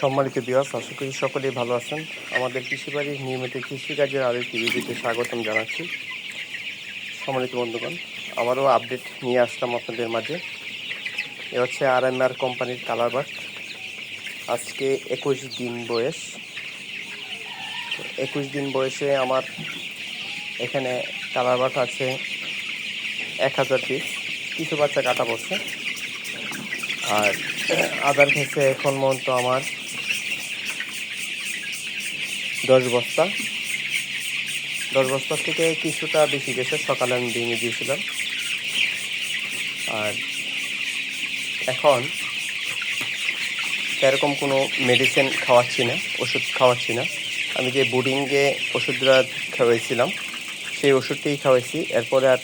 সম্মানিত বিয়াস আশা করি সকলেই ভালো আছেন। আমাদের কৃষিবাড়ির নিয়মিত কৃষিকাজের আরও একটি ভিডিওতে স্বাগতম জানাচ্ছি। সম্মানিত বন্ধুগণ, আবারও আপডেট নিয়ে আসলাম আপনাদের মাঝে। এ হচ্ছে আর এম আর কোম্পানির কালার কালারবাট আজকে একুশ দিন বয়স। একুশ দিন বয়সে আমার এখানে কালারবাট আছে এক হাজার পিস কিছু বাচ্চা কাটা পড়ছে আর আদার ক্ষেত্রে এখন পর্যন্ত আমার দশ বস্তা। দশ বস্তা থেকে কিছুটা বেশি গেছে, সকালে আমি ভেঙে দিয়েছিলাম। আর এখন সেরকম কোনো মেডিসিন খাওয়াচ্ছি না, ওষুধ খাওয়াচ্ছি না। আমি যে বোর্ডিংয়ে ওষুধটা খাওয়াইছিলাম, সেই ওষুধটাই খাওয়াইছি। এরপরে আর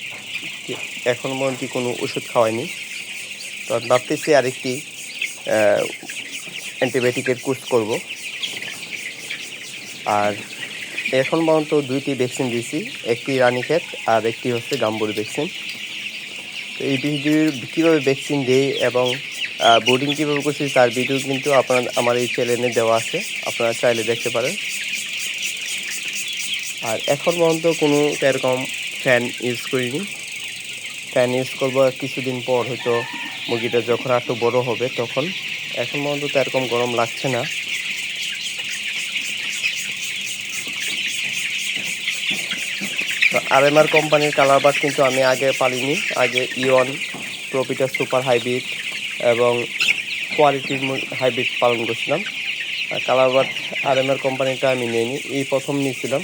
এখন পর্যন্ত কোনো ওষুধ খাওয়াইনি। তো ভাবতেছি আরেকটি অ্যান্টিবায়োটিকের কোর্স করব। আর এখন পর্যন্ত দুইটি ভ্যাকসিন দিয়েছি, একটি রানীক্ষেত আর একটি হচ্ছে গাম্বুরি ভ্যাকসিন তো এই ভিডিও কীভাবে ভ্যাকসিন দেই এবং বোর্ডিং কীভাবে করছি তার ভিডিও কিন্তু আপনার, আমার এই চ্যানেলে দেওয়া আছে। আপনারা চাইলে দেখতে পারেন। আর এখন পর্যন্ত কোনো এরকম ফ্যান ইউজ করিনি। ফ্যান ইউজ করব কিছুদিন পর হয়তো মুরগিটা যখন একটু বড় হবে, তখন এখন পর্যন্ত তো এরকম গরম লাগছে না। আর এম আর কোম্পানির কালার বাট কিন্তু আমি আগে পালিনি। আগে ইওন প্রপিটার সুপার হাইব্রিড এবং কোয়ালিটির হাইব্রিড পালন করছিলাম। আর colour but R M R কোম্পানিটা আমি নিইনি। এই প্রথম নিয়েছিলাম।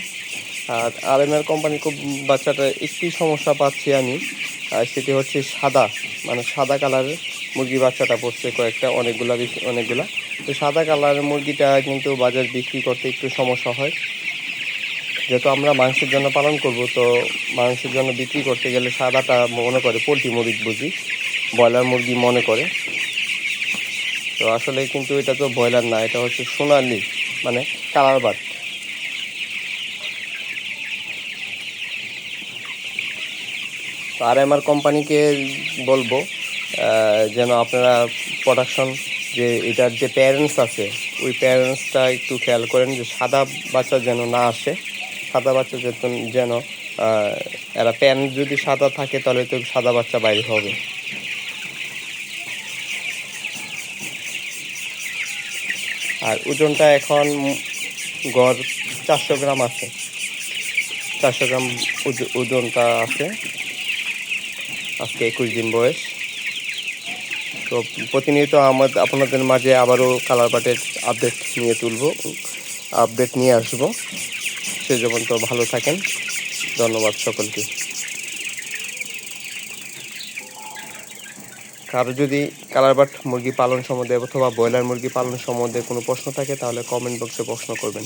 আর আর এম আর কোম্পানির খুব বাচ্চাটা একটি সমস্যা পাচ্ছি আমি, আর সেটি হচ্ছে সাদা মানে সাদা কালারের মুরগি বাচ্চাটা পড়ছে কয়েকটা, অনেকগুলা অনেকগুলা। তো সাদা কালারের মুরগিটা কিন্তু বাজার বিক্রি করতে একটু সমস্যা হয়। যেহেতু আমরা মাংসের জন্য পালন করব, তো মাংসের জন্য বিক্রি করতে গেলে সাদাটা মনে করে পোলট্রি মুরগি বুঝি, ব্রয়লার মুরগি মনে করে। তো আসলে কিন্তু এটা তো ব্রয়লার না, এটা হচ্ছে সোনালি মানে কালার বাট তো আর এমআর কোম্পানিকে বলব যেন আপনারা প্রোডাকশন যে এটার যে প্যারেন্টস আছে, ওই প্যারেন্টসটা একটু খেয়াল করেন যে সাদা বাচ্চা যেন না আসে। সাদা বাচ্চা যেন যেন এরা প্যারেন্ট যদি সাদা থাকে তাহলে তো সাদা বাচ্চা বাইরে হবে। আর ওজনটা এখন গড় চারশো গ্রাম আছে। চারশো গ্রাম ওজনটা আছে। আজকে একুশ দিন বয়স। তো প্রতিনিয়ত আমার, আপনাদের মাঝে আবারও কালার বাটের আপডেট নিয়ে তুলব আপডেট নিয়ে আসব। সে যেমন তো ভালো থাকেন। ধন্যবাদ সকলকে। কারও যদি কালার বাট মুরগি পালন সম্বন্ধে অথবা ব্রয়লার মুরগি পালন সম্বন্ধে কোনো প্রশ্ন থাকে, তাহলে কমেন্ট বক্সে প্রশ্ন করবেন।